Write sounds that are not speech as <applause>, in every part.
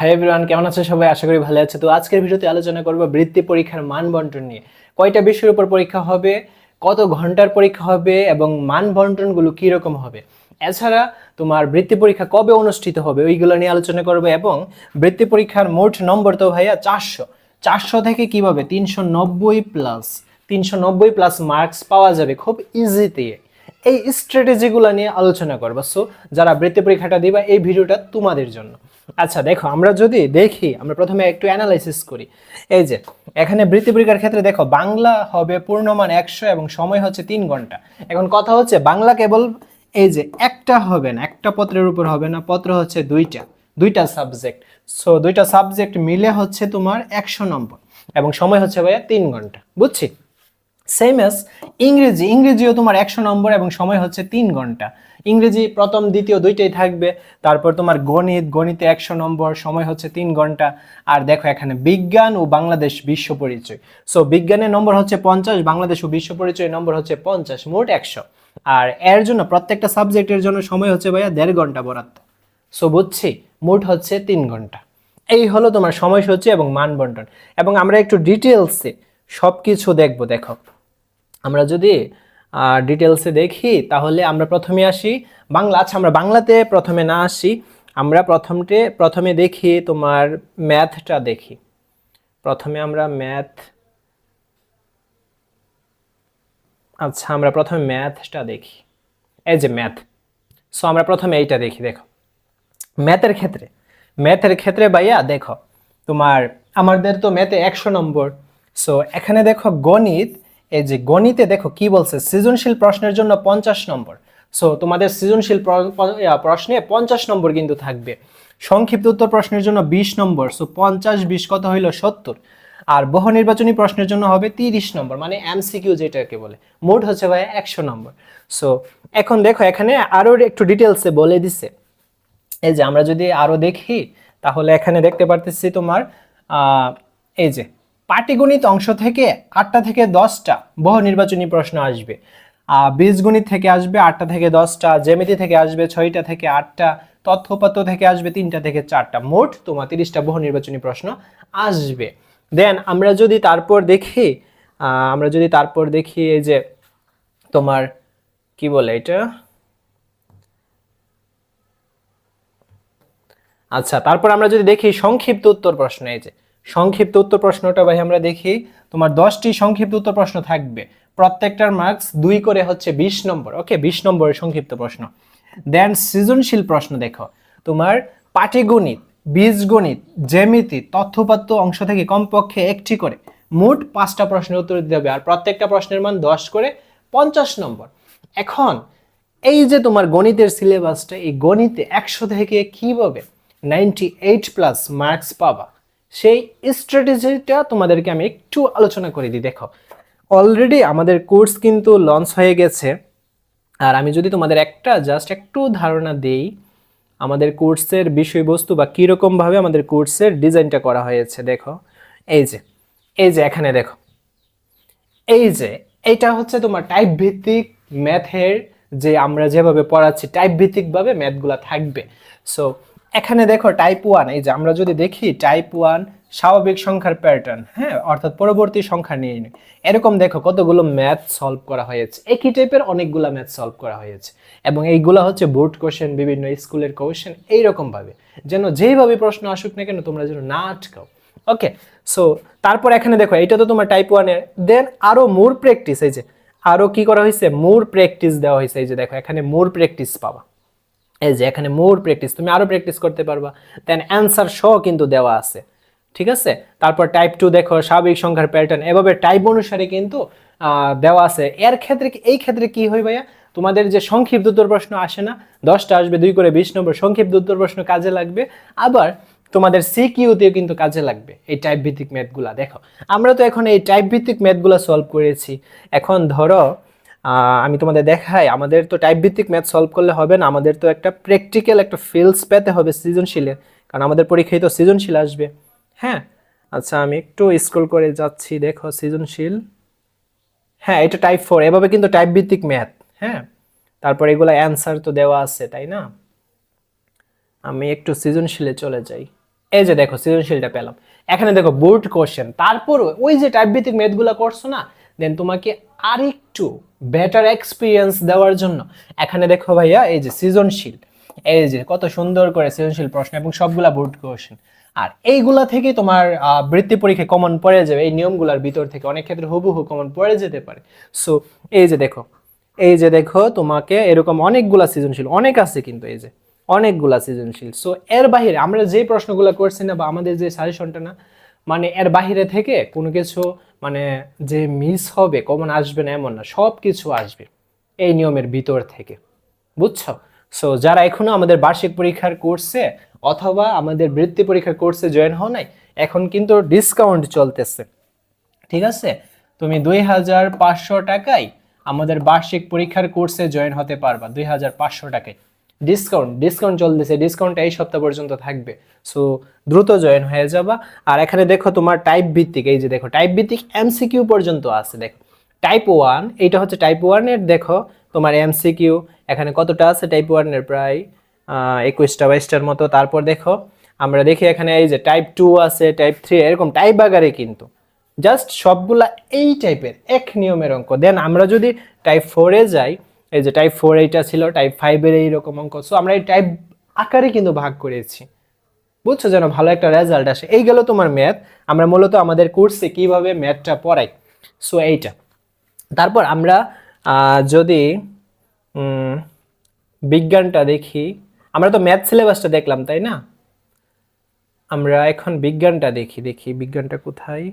Hi everyone কেমন আছে সবাই? আশা করি ভালো আছে তো আজকের ভিডিওতে আলোচনা করব বৃত্তি পরীক্ষার মান বন্টন নিয়ে। কয়টা বিষয়ের উপর পরীক্ষা হবে? কত ঘণ্টার পরীক্ষা হবে? এবং মান বন্টনগুলো কীরকম হবে? এছাড়া তোমার বৃত্তি পরীক্ষা কবে অনুষ্ঠিত হবে? ওইগুলো নিয়ে আলোচনা করবে এবং বৃত্তি পরীক্ষার মোট নম্বর তো ভাইয়া চারশো। চারশো থেকে কীভাবে? তিনশো নব্বই প্লাস তিনশো নব্বই প্লাস মার্কস পাওয়া যাবে খুব ইজিতে এই স্ট্র্যাটেজিগুলো নিয়ে আলোচনা করব। সো যারা বৃত্তি পরীক্ষাটা দিবা এই ভিডিওটা তোমাদের জন্য। আচ্ছা দেখো, আমরা যদি দেখি, আমরা প্রথমে একটু অ্যানালাইসিস করি। এই যে, এখানে বৃত্তি পরীক্ষার ক্ষেত্রে দেখো, বাংলা হবে পূর্ণমান একশো এবং সময় হচ্ছে তিন ঘণ্টা। এখন কথা হচ্ছে, বাংলা কেবল এই যে একটা হবে না, একটা পত্রের উপর হবে না, পত্র হচ্ছে দুইটা দুইটা সাবজেক্ট সো দুইটা সাবজেক্ট মিলে হচ্ছে তোমার একশো নম্বর এবং সময় হচ্ছে ভাইয়া তিন ঘণ্টা। বুঝছি? সেম এস ইংরেজি, ইংরেজিও তোমার একশো নম্বর এবং সময় হচ্ছে তিন ঘণ্টা। ইংরেজি প্রথম, দ্বিতীয় দুইটাই থাকবে। তারপর তোমার গণিত, গণিতে একশো নম্বর, সময় হচ্ছে তিন ঘণ্টা। আর দেখো এখানে বিজ্ঞান ও বাংলাদেশ বিশ্ব পরিচয়। সো বিজ্ঞানের নম্বর হচ্ছে পঞ্চাশ, বাংলাদেশ ও বিশ্ব পরিচয় নম্বর হচ্ছে পঞ্চাশ, মোট একশো। আর এর জন্য প্রত্যেকটা সাবজেক্টের জন্য সময় হচ্ছে ভাইয়া দেড় ঘণ্টা বরাদ্দ। সো বুঝছি? মোট হচ্ছে তিন ঘণ্টা। এই হলো তোমার সময়সূচি এবং মান বন্টন এবং আমরা একটু ডিটেলসে সব কিছু দেখব, দেখো। আমরা যদি ডিটেলসে দেখি, তাহলে আমরা প্রথমে আসি বাংলা। আচ্ছা আমরা বাংলাতে প্রথমে না আসি, আমরা প্রথমতে প্রথমে দেখি তোমার ম্যাথটা দেখি। প্রথমে আমরা ম্যাথ আচ্ছা আমরা প্রথমে ম্যাথটা দেখি। এই যে ম্যাথ সো আমরা প্রথমে এইটা দেখি, দেখো। ম্যাথের ক্ষেত্রে ম্যাথের ক্ষেত্রে ভাইয়া দেখো, তোমার, আমাদের তো ম্যাথে একশো নম্বর সো এখানে দেখো গণিত এই যে গণিতে দেখো কি বলছে? সৃজনশীল প্রশ্নের জন্য পঞ্চাশ নম্বর। সো তোমাদের সৃজনশীল প্রশ্নে পঞ্চাশ নম্বর কিন্তু থাকবে। সংক্ষিপ্ত উত্তর প্রশ্নের জন্য বিশ নম্বর। সো পঞ্চাশ বিশ কত হইল? সত্তর। আর বহু নির্বাচনী প্রশ্নের জন্য হবে তিরিশ নম্বর মানে এমসিকিউ যেটাকে বলে। মোট হচ্ছে ভাই একশো নম্বর। সো এখন দেখো এখানে আরও একটু ডিটেলসে বলে দিছে। এই যে আমরা যদি আরও দেখি, তাহলে এখানে দেখতে পারতেছি তোমার এই যে পাটিগণিত অংশ থেকে আটটা থেকে দশটা বহু নির্বাচনী প্রশ্ন আসবে। বীজগণিত থেকে আসবে আটটা থেকে দশটা জেমিতি থেকে আসবে ছয়টা থেকে আটটা, তথ্যপত্র থেকে আসবে তিনটা থেকে চারটা। মোট তোমার তিরিশটা বহু নির্বাচনী প্রশ্ন আসবে। দেন আমরা যদি তারপর দেখি আমরা যদি তারপর দেখি এই যে তোমার কি বলে এটা? আচ্ছা তারপর আমরা যদি দেখি সংক্ষিপ্ত উত্তর প্রশ্ন এই যে সংক্ষিপ্ত উত্তর প্রশ্নটা ভাই আমরা দেখি। তোমার দশটি সংক্ষিপ্ত উত্তর প্রশ্ন থাকবে। প্রত্যেকটার মার্কস দুই করে হচ্ছে বিশ নম্বর। ওকে বিশ নম্বরের সংক্ষিপ্ত প্রশ্ন। দেন সৃজনশীল প্রশ্ন দেখো। তোমার পাটিগণিত, বীজগণিত, জ্যামিতি তথ্যপাত্য অংশ থেকে কমপক্ষে একটি করে। মোট পাঁচটা প্রশ্নের উত্তর দিতে হবে। আর প্রত্যেকটা প্রশ্নের মান দশ করে পঞ্চাশ নম্বর। এখন এই যে তোমার গণিতের সিলেবাসটা এই গণিতে একশো থেকে কীভাবে নাইনটি এইট প্লাস মার্কস পাবা? সেই স্ট্র্যাটেজিটা তোমাদেরকে আমি একটু আলোচনা করে দিই, দেখো। অলরেডি আমাদের কোর্স কিন্তু লঞ্চ হয়ে গেছে। আর আমি যদি তোমাদের একটা জাস্ট একটু ধারণা দেই, আমাদের কোর্সের বিষয়বস্তু বা কীরকমভাবে আমাদের কোর্সের ডিজাইনটা করা হয়েছে, দেখো। এই যে এই যে এখানে দেখো। এই যে এটা হচ্ছে তোমার টাইপ ভিত্তিক ম্যাথের যে আমরা যেভাবে পড়াচ্ছি টাইপ ভিত্তিকভাবে ম্যাথগুলো থাকবে। সো এখানে দেখো টাইপ ওয়ান এই যে আমরা যদি দেখি টাইপ ওয়ান স্বাভাবিক সংখ্যার প্যাটার্ন হ্যাঁ? অর্থাৎ পরবর্তী সংখ্যা নিয়ে এরকম দেখো কতগুলো ম্যাথ সলভ করা হয়েছে। একই টাইপের অনেকগুলো ম্যাথ সলভ করা হয়েছে। এবং এইগুলো হচ্ছে বোর্ড কোশ্চেন বিভিন্ন স্কুলের কোশ্চেন এইরকমভাবে যেন যেইভাবে প্রশ্ন আসুক না কেন, তোমরা যেন না আটকাও। ওকে সো তারপর এখানে দেখো এটা তো তোমার টাইপ ওয়ানের দেন আরও মোর প্র্যাকটিস এই যে আরও কি করা হয়েছে? মোর প্র্যাকটিস দেওয়া হয়েছে। এই যে দেখো, এখানে মোর প্র্যাকটিস পাবা। এই যে এখানে মোর প্র্যাকটিস তুমি আরও প্র্যাকটিস করতে পারবা। দেন অ্যান্সার সহ কিন্তু দেওয়া আছে। ঠিক আছে? তারপর টাইপ টু দেখো, স্বাভাবিক সংখ্যার প্যাটার্ন এভাবে টাইপ অনুসারে কিন্তু দেওয়া আছে। এর ক্ষেত্রে এই ক্ষেত্রে কি হয় ভাইয়া? তোমাদের যে সংক্ষিপ্ত উত্তর প্রশ্ন আসে না, দশটা আসবে, দুই করে বিশ নম্বর। সংক্ষিপ্ত উত্তর প্রশ্ন কাজে লাগবে। আবার তোমাদের সিকিউতেও কিন্তু কাজে লাগবে এই টাইপ ভিত্তিক ম্যাথগুলা দেখো, আমরা তো এখন এই টাইপ ভিত্তিক ম্যাথগুলা সলভ করেছি। এখন ধরো আমি তোমাদের দেখাই, আমাদের তো টাইপ ভিত্তিক ম্যাথ সলভ করলে হবে না, আমাদের তো একটা প্র্যাকটিক্যাল একটা ফিলস পেতে হবে সৃজনশীলের কারণ আমাদের পরীক্ষায় তো সৃজনশীল আসবে। হ্যাঁ? আচ্ছা আমি একটু স্ক্রল করে যাচ্ছি, দেখো সৃজনশীল। হ্যাঁ এটা টাইপ ফোর এভাবে কিন্তু টাইপ ভিত্তিক ম্যাথ হ্যাঁ? তারপর এগুলো অ্যান্সার তো দেওয়া আছে, তাই না? আমি একটু সৃজনশীলে চলে যাই। এই যে দেখো, সৃজনশীলটা পেলাম। এখানে দেখো বোর্ড কোশ্চেন তারপর ওই যে টাইপ ভিত্তিক ম্যাথগুলো করছ না দেন তোমাকে আরেকটু বেটার এক্সপিরিয়েন্স দেওয়ার জন্য। এখানে দেখো ভাইয়া, এই যে সৃজনশীল, এই যে কত সুন্দর করে সৃজনশীল প্রশ্ন এবং সবগুলা বোর্ড কোশ্চেন আর এইগুলা থেকে তোমার বৃত্তি পরীক্ষায় কমন পড়ে যাবে, এই নিয়মগুলোর ভিতর থেকে অনেক ক্ষেত্রে হুবহু কমন পড়ে যেতে পারে। সো এই যে দেখো, এই যে দেখো তোমাকে এরকম অনেকগুলা সৃজনশীল, অনেক আছে কিন্তু এই যে, অনেকগুলা সৃজনশীল। সো এর বাহিরে আমরা যে প্রশ্নগুলো করছি না বা আমাদের যে সাজেশনটা না মানে এর বাহিরে থেকে কোনো কিছু মানে যে মিস হবে, কমন আসবে না, এমন না সব কিছু আসবে এই নিয়মের ভিতর থেকে। বুঝছ? সো যারা এখনও আমাদের বার্ষিক পরীক্ষার কোর্সে অথবা আমাদের বৃত্তি পরীক্ষার কোর্সে জয়েন হও নাই, এখন কিন্তু ডিসকাউন্ট চলতেছে। ঠিক আছে? তুমি দুই হাজার পাঁচশো টাকায় আমাদের বার্ষিক পরীক্ষার কোর্সে জয়েন হতে পারবা, দুই হাজার পাঁচশো টাকায়। ডিসকাউন্ট ডিসকাউন্ট চলতেছে ডিসকাউন্টটা এই সপ্তাহ পর্যন্ত থাকবে। সো দ্রুত জয়েন হয়ে যাবা। আর এখানে দেখো তোমার টাইপ ভিত্তিক, এই যে দেখো টাইপ ভিত্তিক এমসিকিউ পর্যন্ত আছে, দেখো। টাইপ ওয়ান এইটা হচ্ছে টাইপ ওয়ানের দেখো, তোমার এমসিকিউ এখানে কতটা আছে টাইপ ওয়ানের প্রায় একুশটা বাইশটার মতো। তারপর দেখো, আমরা দেখি এখানে এই যে টাইপ টু আছে টাইপ থ্রি এরকম টাইপ আকারে কিন্তু। জাস্ট সবগুলা এই টাইপের এক নিয়মের অঙ্ক। দেন আমরা যদি টাইপ ফোরে যাই এই যে টাইপ ফোর এইটা ছিল টাইপ ফাইভের এইরকম অঙ্ক। সো আমরা এই টাইপ আকারে কিন্তু ভাগ করেছি। বুঝছ যেন ভালো একটা রেজাল্ট আসে। এই গেল তোমার ম্যাথ আমরা মূলত আমাদের কোর্সে কীভাবে ম্যাথটা পড়াই। সো এইটা। তারপর আমরা যদি বিজ্ঞানটা দেখি, আমরা তো ম্যাথ সিলেবাসটা দেখলাম, তাই না? আমরা এখন বিজ্ঞানটা দেখি দেখি বিজ্ঞানটা কোথায়?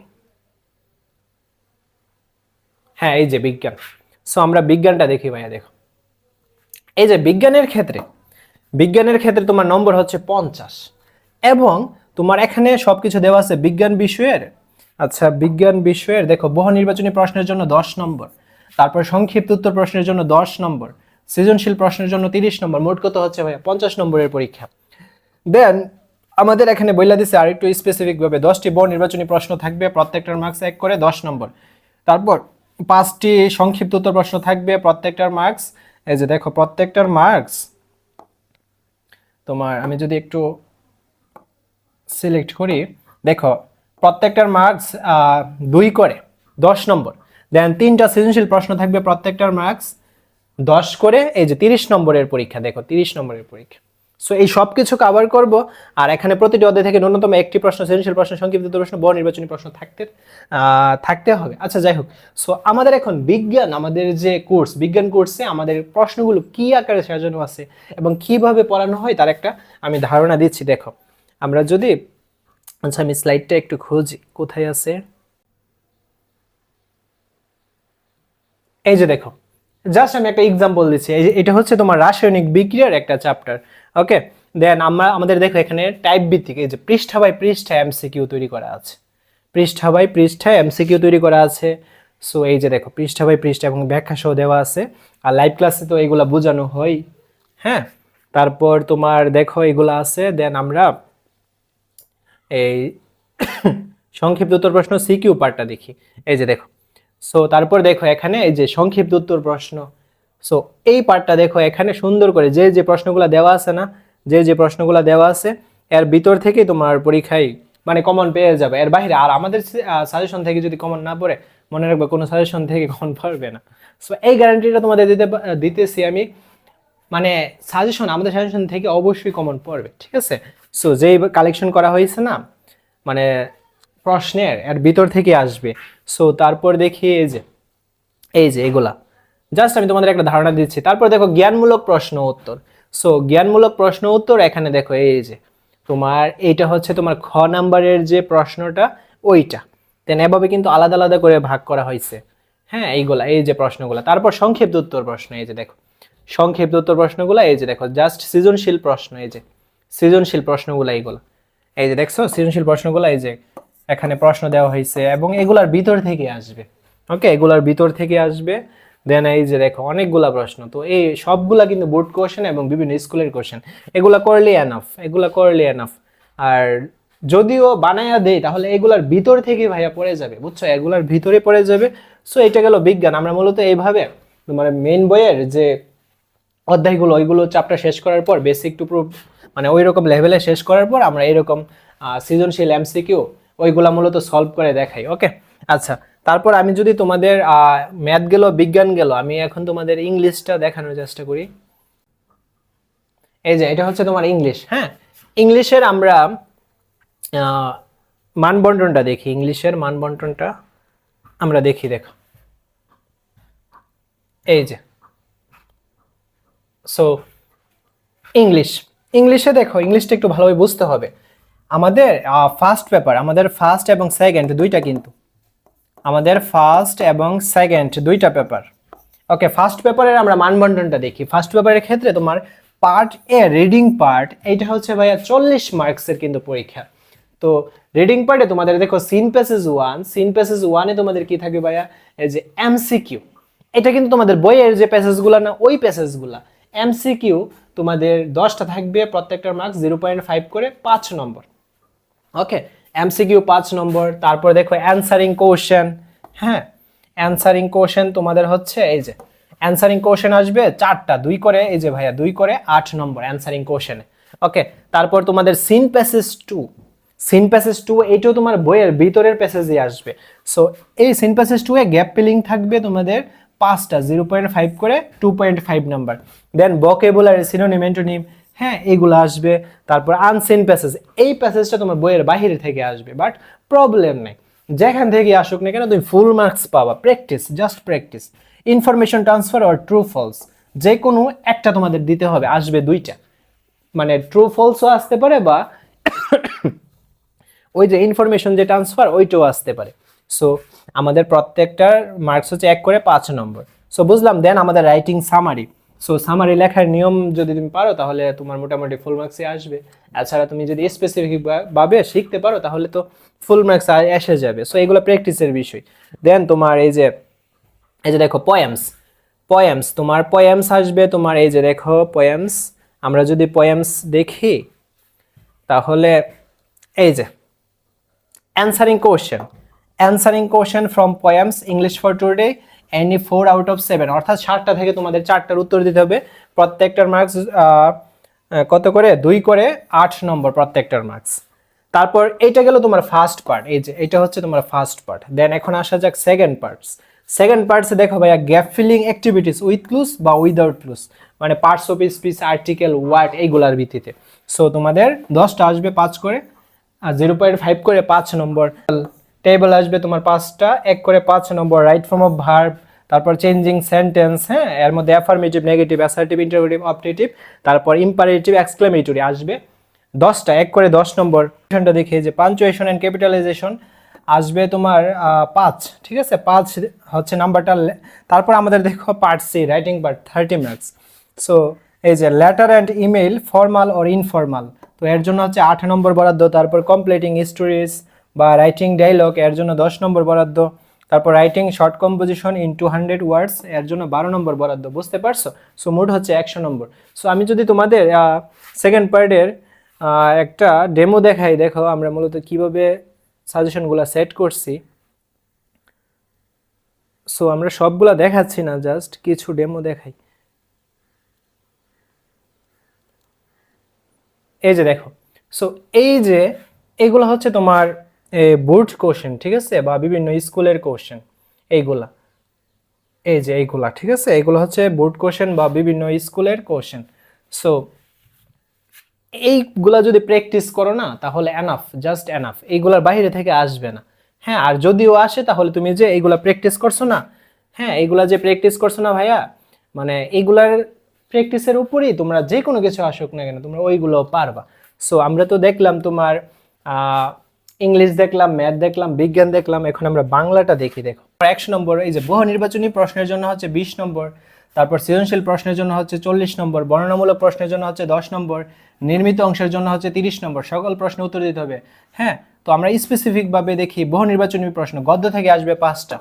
হ্যাঁ এই যে বিজ্ঞান। সো আমরা বিজ্ঞানটা দেখি ভাইয়া, দেখো। এই যে বিজ্ঞানের ক্ষেত্রে বিজ্ঞানের ক্ষেত্রে তোমার নম্বর হচ্ছে পঞ্চাশ। এবং তোমার এখানে সবকিছু দেওয়া আছে বিজ্ঞান বিষয়ের আচ্ছা বিজ্ঞান বিষয়ের, দেখো, বহু নির্বাচনী প্রশ্নের জন্য দশ নম্বর। তারপর সংক্ষিপ্ত উত্তর প্রশ্নের জন্য দশ নম্বর। সৃজনশীল প্রশ্নের জন্য তিরিশ নম্বর। মোট কত হচ্ছে ভাইয়া? পঞ্চাশ নম্বরের পরীক্ষা। দেন আমাদের এখানে বইলা দিছে আরেকটু স্পেসিফিক ভাবে। দশটি বহু নির্বাচনী প্রশ্ন থাকবে, প্রত্যেকটার মার্কস এক করে দশ নম্বর। তারপর পাঁচটি সংক্ষিপ্ত উত্তর প্রশ্ন থাকবে, প্রত্যেকটার মার্কস এই যে দেখো, প্রত্যেকটার মার্কস তোমার, আমি যদি একটু সিলেক্ট করি, দেখো, প্রত্যেকটার মার্কস দুই করে, দশ নম্বর। দেন তিনটা সৃজনশীল প্রশ্ন থাকবে, প্রত্যেকটার মার্কস দশ করে, এই যে তিরিশ নম্বরের পরীক্ষা, দেখো, তিরিশ নম্বরের পরীক্ষা। সো এই সব কিছু কভার করব। আর এখানে প্রতিটি অধ্যায় থেকে ন্যূনতম একটি প্রশ্ন, সৃজনশীল প্রশ্ন, সংক্ষিপ্ত প্রশ্ন বহু নির্বাচনী প্রশ্ন থাকতে থাকতে হবে। আচ্ছা যাই হোক। সো আমাদের এখন বিজ্ঞান, আমাদের যে কোর্স বিজ্ঞান কোর্সে আমাদের প্রশ্নগুলো কি আকারে সাজানো আছে এবং কীভাবে পড়ানো হয় তার একটা আমি ধারণা দিচ্ছি। দেখো, আমরা যদি আচ্ছা আমি স্লাইডটা একটু খুঁজি। কোথায় আছে? এই যে দেখো জাস্ট আমি একটা এক্সাম্পল দিচ্ছি। এই যে, এটা হচ্ছে তোমার রাসায়নিক বিক্রিয়ার একটা চ্যাপ্টার ওকে দেন আমরা আমাদের দেখো এখানে টাইপ ভিত্তিক, এই যে পৃষ্ঠা বাই পৃষ্ঠায় এমসিকিউ তৈরি করা আছে। পৃষ্ঠা বাই পৃষ্ঠায় এমসিকিউ তৈরি করা আছে। সো এই যে দেখো, পৃষ্ঠা বাই পৃষ্ঠা এবং ব্যাখ্যা সহ দেওয়া আছে। আর লাইভ ক্লাসে তো এগুলা বোঝানো হয়। হ্যাঁ? তারপর তোমার দেখো এগুলা আছে দেন আমরা এই সংক্ষিপ্ত উত্তর প্রশ্ন সিকিউ পার্টটা দেখি। এই যে দেখো। সো তারপর দেখো এখানে এই যে সংক্ষিপ্ত উত্তর প্রশ্ন। সো এই পার্টটা দেখো, এখানে সুন্দর করে যে যে প্রশ্নগুলো দেওয়া আছে না, যে যে প্রশ্নগুলো দেওয়া আছে, এর ভিতর থেকেই তোমার পরীক্ষায় মানে কমন পেয়ে যাবে। এর বাইরে আর আমাদের সাজেশন থেকে যদি কমন না পড়ে, মনে রাখবে কোনো সাজেশন থেকে কমন পড়বে না। সো এই গ্যারান্টিটা তোমাদের দিতে দিতেছি আমি। মানে সাজেশন আমাদের সাজেশন থেকে অবশ্যই কমন পড়বে, ঠিক আছে? সো যেই কালেকশন করা হয়েছে না মানে প্রশ্নের, এর ভিতর থেকে আসবে। সো তারপর দেখি এই যে এই যে এগুলা। জাস্ট আমি তোমাদের একটা ধারণা দিচ্ছি। তারপর দেখো, জ্ঞানমূলক প্রশ্ন উত্তর। সো জ্ঞানমূলক প্রশ্ন উত্তর এখানে দেখো, এই যে, তোমার এইটা হচ্ছে তোমার খ নাম্বারের যে প্রশ্নটা, ওইটা। দেন এভাবে কিন্তু আলাদা আলাদা করে ভাগ করা হয়েছে। হ্যাঁ এইগুলা, এই যে প্রশ্নগুলা। তারপর সংক্ষিপ্ত উত্তর প্রশ্ন, এই যে দেখো। সংক্ষিপ্ত উত্তর প্রশ্নগুলো, এই যে দেখো জাস্ট সৃজনশীল প্রশ্ন, এই যে, সৃজনশীল প্রশ্নগুলো, এইগুলো। এই যে দেখছ, সৃজনশীল প্রশ্নগুলো, এই যে, এখানে প্রশ্ন দেওয়া হয়েছে এবং এগুলার ভিতর থেকে আসবে। ওকে এগুলার ভিতর থেকে আসবে। দেন এই যে দেখো, অনেকগুলা প্রশ্ন। তো এই সবগুলা কিন্তু বোর্ড কোশ্চেন এবং বিভিন্ন স্কুলের কোশ্চেন এগুলা করলে এনাফ এগুলা করলে এনাফ আর যদিও বানায়া দেই, তাহলে এগুলার ভিতর থেকে ভাইয়া পড়ে যাবে, বুঝছ? এগুলার ভিতরে পড়ে যাবে। সো এটা গেল বিজ্ঞান। আমরা মূলত এইভাবে মানে মেন বইয়ের যে অধ্যায়গুলো, ওইগুলো চ্যাপ্টার শেষ করার পর বেসিক টু প্রুফ মানে ওই রকম লেভেলে শেষ করার পর আমরা এরকম সৃজনশীল এমসিকিউ ওইগুলা মূলত সলভ করে দেখাই ওকে আচ্ছা তারপর আমি যদি তোমাদের ম্যাথ গেল, বিজ্ঞান গেল, আমি এখন তোমাদের ইংলিশটা দেখানোর চেষ্টা করি। এই যে, এটা হচ্ছে তোমার ইংলিশ হ্যাঁ? ইংলিশের আমরা মানবন্টনটা দেখি, ইংলিশের মানবন্টনটা আমরা দেখি, দেখো। এই যে। সো ইংলিশ, ইংলিশে দেখো, ইংলিশটা একটু ভালোভাবে বুঝতে হবে। আমাদের ফার্স্ট পেপার আমাদের ফার্স্ট এবং সেকেন্ড দুইটা কিন্তু আমাদের ফার্স্ট এবং সেকেন্ড দুইটা পেপার ওকে ফার্স্ট পেপারের আমরা মানবন্টনটা দেখি। ফার্স্ট পেপারের ক্ষেত্রে তোমার পার্ট এ রিডিং পার্ট এইটা হচ্ছে ভাইয়া চল্লিশ মার্কসের কিন্তু পরীক্ষা। তো রিডিং পার্টে তোমাদের দেখো seen passage one seen passage ওয়ানে তোমাদের কি থাকবে ভাইয়া? এই যে এমসিকিউ এটা কিন্তু তোমাদের বইয়ের যে প্যাসেজগুলো না, ওই প্যাসেজগুলা এমসিকিউ তোমাদের দশটা থাকবে, প্রত্যেকটার মার্কস জিরো পয়েন্ট ফাইভ করে পাঁচ নম্বর। ওকে এমসিকিউ পাঁচ নম্বর, তারপর দেখো অ্যান্সারিং কোশ্চেন হ্যাঁ? অ্যান্সারিং কোশ্চেন তোমাদের হচ্ছে এই যে অ্যান্সারিং কোশ্চেন আসবে চারটা, দুই করে, এই যে ভাইয়া, দুই করে আট নম্বর অ্যান্সারিং কোশ্চেনে ওকে তারপর তোমাদের seen passage two seen passage two এইটাও তোমার বইয়ের ভিতরের প্যাসেজে আসবে। সো এই seen passage two a gap filling থাকবে তোমাদের পাঁচটা জিরো পয়েন্ট ফাইভ করে two point five number then vocabulary synonym antonym হ্যাঁ এইগুলো আসবে। তারপর আনসেন প্যাসেজ এই প্যাসেজটা তোমার বইয়ের বাহিরে থেকে আসবে বাট প্রবলেম নেই। যেখান থেকে আসুক না কেন, তুমি ফুল মার্কস পাবা। Practice just practice information transfer আর ট্রু ফলস যে কোনো একটা তোমাদের দিতে হবে, আসবে দুইটা। মানে ট্রু ফলসও আসতে পারে বা <coughs> ওই যে ইনফরমেশন যে ট্রান্সফার ওইটাও আসতে পারে। সো আমাদের প্রত্যেকটার মার্কস হচ্ছে এক করে পাঁচ নম্বর। সো বুঝলাম দেন আমাদের রাইটিং সামারি সো সামারি লেখার নিয়ম যদি তুমি পারো, তাহলে তোমার মোটামুটি ফুল মার্কসই আসবে। এছাড়া তুমি যদি স্পেসিফিক ভাবে শিখতে পারো, তাহলে তো ফুল মার্কস এসে যাবে। সো এগুলো প্র্যাকটিসের বিষয়। দেন তোমার এই যে এই যে দেখো পয়েমস পয়েমস তোমার পয়েমস আসবে, তোমার এই যে দেখো পয়েমস আমরা যদি পয়েমস দেখি, তাহলে এই যে, answering question answering question from poems English for today any four out of seven, অর্থাৎ ষাটটা থেকে তোমাদের চারটার উত্তর দিতে হবে। প্রত্যেকটার মার্কস কত করে? দুই করে আট নম্বর প্রত্যেকটার মার্কস তারপর এইটা গেল তোমার ফার্স্ট পার্ট এই যে এটা হচ্ছে তোমার ফার্স্ট পার্ট দেন এখন আসা যাক সেকেন্ড পার্টস সেকেন্ড পার্টসে দেখো ভাইয়া gap filling activities with clues বা উইদাউট ক্লুজ মানে parts of speech article word এইগুলার ভিত্তিতে। সো তোমাদের দশটা আসবে পাঁচ করে, আর জিরো পয়েন্ট ফাইভ করে পাঁচ নম্বর। টেবল আসবে তোমার পাঁচটা, এক করে পাঁচ নম্বর রাইট ফর্ম অফ ভার্ব তারপর চেঞ্জিং সেন্টেন্স হ্যাঁ এর মধ্যে affirmative negative assertive interrogative optative তারপর ইম্পারেটিভ এক্সক্লেমেটরি আসবে। দশটা, এক করে দশ নম্বর টা দেখে যে পাঞ্চুয়েশন অ্যান্ড ক্যাপিটালাইজেশন আসবে তোমার পাঁচ, ঠিক আছে? পাঁচ হচ্ছে নাম্বারটা, তারপর আমাদের দেখো part C writing part thirty marks so এই যে letter and email formal or informal তো এর জন্য হচ্ছে আট নম্বর বরাদ্দ, তারপর কমপ্লিটিং স্টোরিজ বা রাইটিং ডায়লগ এর জন্য দশ নম্বর বরাদ্দ, তারপর writing short composition in two hundred words এর জন্য বারো নম্বর বরাদ্দ, বুঝতে পারছ? সো মোট হচ্ছে একশো নম্বর। সো আমি যদি তোমাদের সেকেন্ড পার্টের একটা ডেমো দেখাই, দেখো আমরা মূলত কীভাবে সাজেশনগুলো সেট করছি। সো আমরা সবগুলা দেখাচ্ছি না জাস্ট কিছু ডেমো দেখাই। এই যে দেখো। সো এই যে এইগুলো হচ্ছে তোমার বোর্ড কোশ্চেন ঠিক আছে? বা বিভিন্ন স্কুলের কোশ্চেন এইগুলা। এই যে এইগুলা, ঠিক আছে? এইগুলো হচ্ছে বোর্ড কোশ্চেন বা বিভিন্ন স্কুলের কোশ্চেন সো এইগুলা যদি প্র্যাকটিস করো না, তাহলে এনাফ জাস্ট এনাফ এইগুলার বাইরে থেকে আসবে না। হ্যাঁ আর যদিও আসে, তাহলে তুমি যে এইগুলা প্র্যাকটিস করছ না হ্যাঁ এইগুলা যে প্র্যাকটিস করছ না ভাইয়া মানে এইগুলার প্র্যাকটিসের উপরেই তোমরা যে কোনো কিছু আসুক না কেন, তোমরা ওইগুলো পারবা। সো আমরা তো দেখলাম তোমার ইংলিশ দেখলাম, ম্যাথ দেখলাম, বিজ্ঞান দেখলাম, এখন আমরা বাংলাটা দেখি, দেখো। একশো নম্বর, এই যে বহু নির্বাচনী প্রশ্নের জন্য হচ্ছে বিশ নম্বর, তারপর সৃজনশীল প্রশ্নের জন্য হচ্ছে চল্লিশ নম্বর, বর্ণনামূলক প্রশ্নের জন্য হচ্ছে দশ নম্বর, নির্মিত অংশের জন্য হচ্ছে তিরিশ নম্বর, সকল প্রশ্ন উত্তর দিতে হবে। হ্যাঁ তো আমরা স্পেসিফিকভাবে দেখি বহু নির্বাচনী প্রশ্ন, গদ্য থেকে আসবে পাঁচটা,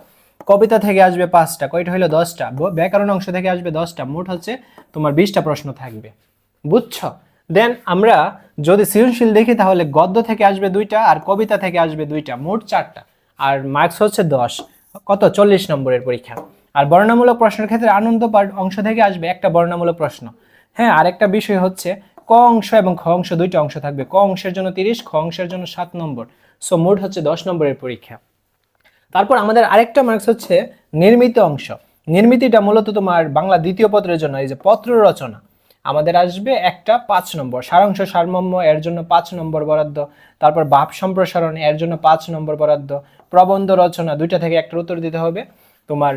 কবিতা থেকে আসবে পাঁচটা, কয়টা হলো দশটা, ব্যাকরণ অংশ থেকে আসবে দশটা, মোট হচ্ছে তোমার বিশটা প্রশ্ন থাকবে। বুঝছ? দেন আমরা যদি সৃজনশীল দেখি, তাহলে গদ্য থেকে আসবে দুইটা আর কবিতা থেকে আসবে দুইটা, মোট চারটা। আর মার্কস হচ্ছে দশ। কত? চল্লিশ নম্বরের পরীক্ষা। আর বর্ণনামূলক প্রশ্নের ক্ষেত্রে আনন্দ পাঠ অংশ থেকে আসবে একটা বর্ণনামূলক প্রশ্ন। হ্যাঁ আরেকটা বিষয় হচ্ছে, ক অংশ এবং খ অংশ দুইটা অংশ থাকবে। ক অংশের জন্য তিরিশ, খ অংশের জন্য সাত নম্বর। সো মোট হচ্ছে দশ নম্বরের পরীক্ষা। তারপর আমাদের আরেকটা মার্কস হচ্ছে নির্মিত অংশ। নির্মিতিটা মূলত তোমার বাংলা দ্বিতীয় পত্রের জন্য, এই যে পত্র রচনা। আমাদের আসবে একটা পাঁচ নম্বর। সারাংশ সারমর্ম এর জন্য পাঁচ নম্বর বরাদ্দ। তারপর বাপ সম্প্রসারণ এর জন্য পাঁচ নম্বর বরাদ্দ। প্রবন্ধ রচনা দুইটা থেকে একটা উত্তর দিতে হবে। তোমার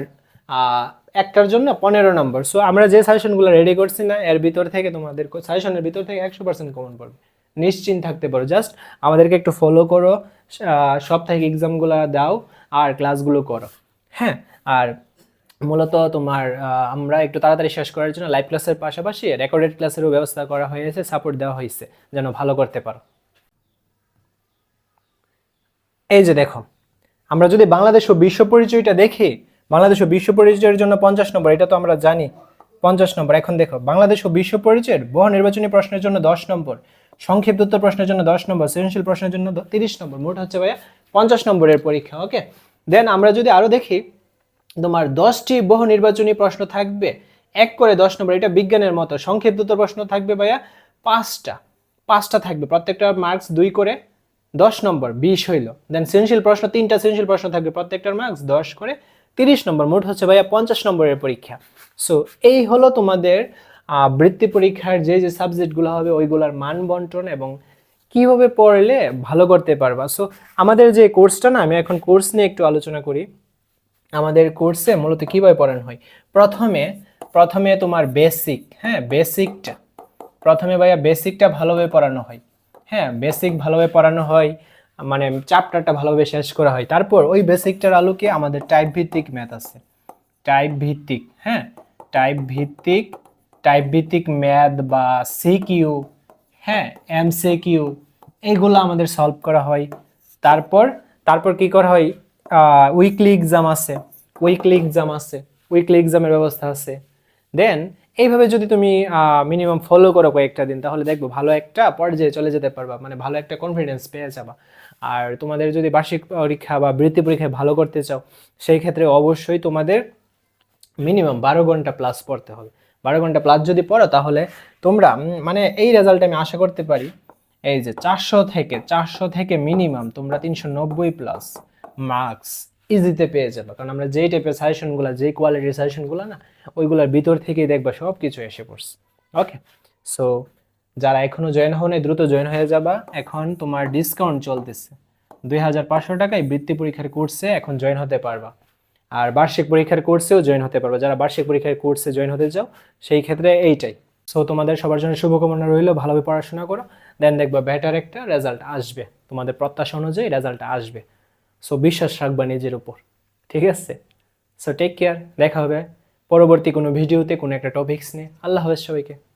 একটার জন্য পনেরো নম্বর। সো আমরা যে সাজেশনগুলো রেডি করছি না এর ভিতর থেকে তোমাদের সাজেশনের ভিতর থেকে একশো পার্সেন্ট কমন পড়বে নিশ্চিন্ত থাকতে পারো। জাস্ট আমাদেরকে একটু ফলো করো আহ, সাপ্তাহিক এক্সামগুলো দাও আর ক্লাসগুলো করো। হ্যাঁ? আর মূলত তোমার আমরা একটু তাড়াতাড়ি শেষ করার জন্য লাইভ ক্লাসের পাশাপাশি রেকর্ডেড ক্লাসেরও ব্যবস্থা করা হয়েছে সাপোর্ট দেওয়া হয়েছে, যেন ভালো করতে পারো। এই যে দেখো, আমরা যদি বাংলাদেশ ও বিশ্ব পরিচয়টা দেখি, বাংলাদেশ ও বিশ্ব পরিচয়ের জন্য পঞ্চাশ নম্বর, এটা তো আমরা জানি, পঞ্চাশ নম্বর। এখন দেখো, বাংলাদেশ ও বিশ্ব পরিচয়ের বহু নির্বাচনী প্রশ্নের জন্য দশ নম্বর, সংক্ষিপ্ত উত্তর প্রশ্নের জন্য দশ নম্বর, সৃজনশীল প্রশ্নের জন্য তিরিশ নম্বর, মোট হচ্ছে ভাইয়া পঞ্চাশ নম্বরের পরীক্ষা ওকে দেন আমরা যদি আরও দেখি তোমার দশটি বহু নির্বাচনী প্রশ্ন থাকবে, এক করে দশ নম্বর, এটা বিজ্ঞানের মতো সংক্ষিপ্ত উত্তর প্রশ্ন থাকবে ভাইয়া পাঁচটা পাঁচটা থাকবে, প্রত্যেকটা মার্কস দুই করে দশ নম্বর, বিশ হইল। দেন সৃজনশীল প্রশ্ন, তিনটা সৃজনশীল প্রশ্ন থাকবে, প্রত্যেকটার মার্কস দশ করে তিরিশ নম্বর, মোট হচ্ছে ভাইয়া পঞ্চাশ নম্বরের পরীক্ষা। সো এই হলো তোমাদের বৃত্তি পরীক্ষার যে যে সাবজেক্টগুলো হবে, ওইগুলোর মান বন্টন এবং কীভাবে পড়লে ভালো করতে পারবা। সো আমাদের যে কোর্সটা না, আমি এখন কোর্স নিয়ে একটু আলোচনা করি। আমাদের কোর্সে মূলত কীভাবে পড়ানো হয়? প্রথমে প্রথমে তোমার বেসিক হ্যাঁ বেসিকটা প্রথমে ভাইয়া বেসিকটা ভালোভাবে পড়ানো হয়। হ্যাঁ বেসিক ভালোভাবে পড়ানো হয় মানে চ্যাপ্টারটা ভালোভাবে শেষ করা হয়। তারপর ওই বেসিকটার আলোকে আমাদের টাইপ ভিত্তিক ম্যাথ আছে। টাইপ ভিত্তিক হ্যাঁ টাইপ ভিত্তিক টাইপ ভিত্তিক ম্যাথ বা সিকিউ হ্যাঁ এমসিকিউ এইগুলো আমাদের সলভ করা হয়। তারপর তারপর কি করা হয়? উইকলি এক্সাম আছে উইকলি এক্সাম আছে উইকলি এক্সামের ব্যবস্থা আছে। দেন এইভাবে যদি তুমি মিনিমাম ফলো করো কয়েকটা দিন, তাহলে দেখব ভালো একটা পর্যায়ে চলে যেতে পারবা মানে ভালো একটা কনফিডেন্স পেয়ে যাবা। আর তোমাদের যদি বার্ষিক পরীক্ষা বা বৃত্তি পরীক্ষায় ভালো করতে চাও, সেই ক্ষেত্রে অবশ্যই তোমাদের মিনিমাম বারো ঘণ্টা প্লাস পড়তে হবে। বারো ঘণ্টা প্লাস যদি পড়ো, তাহলে তোমরা মানে এই রেজাল্ট আমি আশা করতে পারি, এই যে চারশো থেকে চারশো থেকে মিনিমাম তোমরা তিনশো নব্বই প্লাস মার্কস ইজিতে পেয়ে যাবে। কারণ আমরা যেই টাইপের সাজেশনগুলো যেই কোয়ালিটির সাজেশনগুলো না, ওইগুলোর ভিতর থেকেই দেখবা সব কিছু এসে পড়ছে। ওকে সো যারা এখনও জয়েন হও নাই দ্রুত জয়েন হয়ে যাবা। এখন তোমার ডিসকাউন্ট চলতেছে। দুই হাজার পাঁচশো টাকায় বৃত্তি পরীক্ষার কোর্সে এখন জয়েন হতে পারবা। আর বার্ষিক পরীক্ষার কোর্সেও জয়েন হতে পারবে। যারা বার্ষিক পরীক্ষার কোর্সে জয়েন হতে চাও, সেই ক্ষেত্রে এইটাই। সো তোমাদের সবার জন্য শুভকামনা রইল। ভালোভাবে পড়াশোনা করো। দেন দেখবা বেটার একটা রেজাল্ট আসবে। তোমাদের প্রত্যাশা অনুযায়ী রেজাল্ট আসবে। সো বিশ্বাস রাখবা নিজের উপর। ঠিক আছে? সো টেক কেয়ার দেখা হবে পরবর্তী কোনো ভিডিওতে কোনো একটা টপিক্স নিয়ে। আল্লাহ হাফেজ সবাইকে।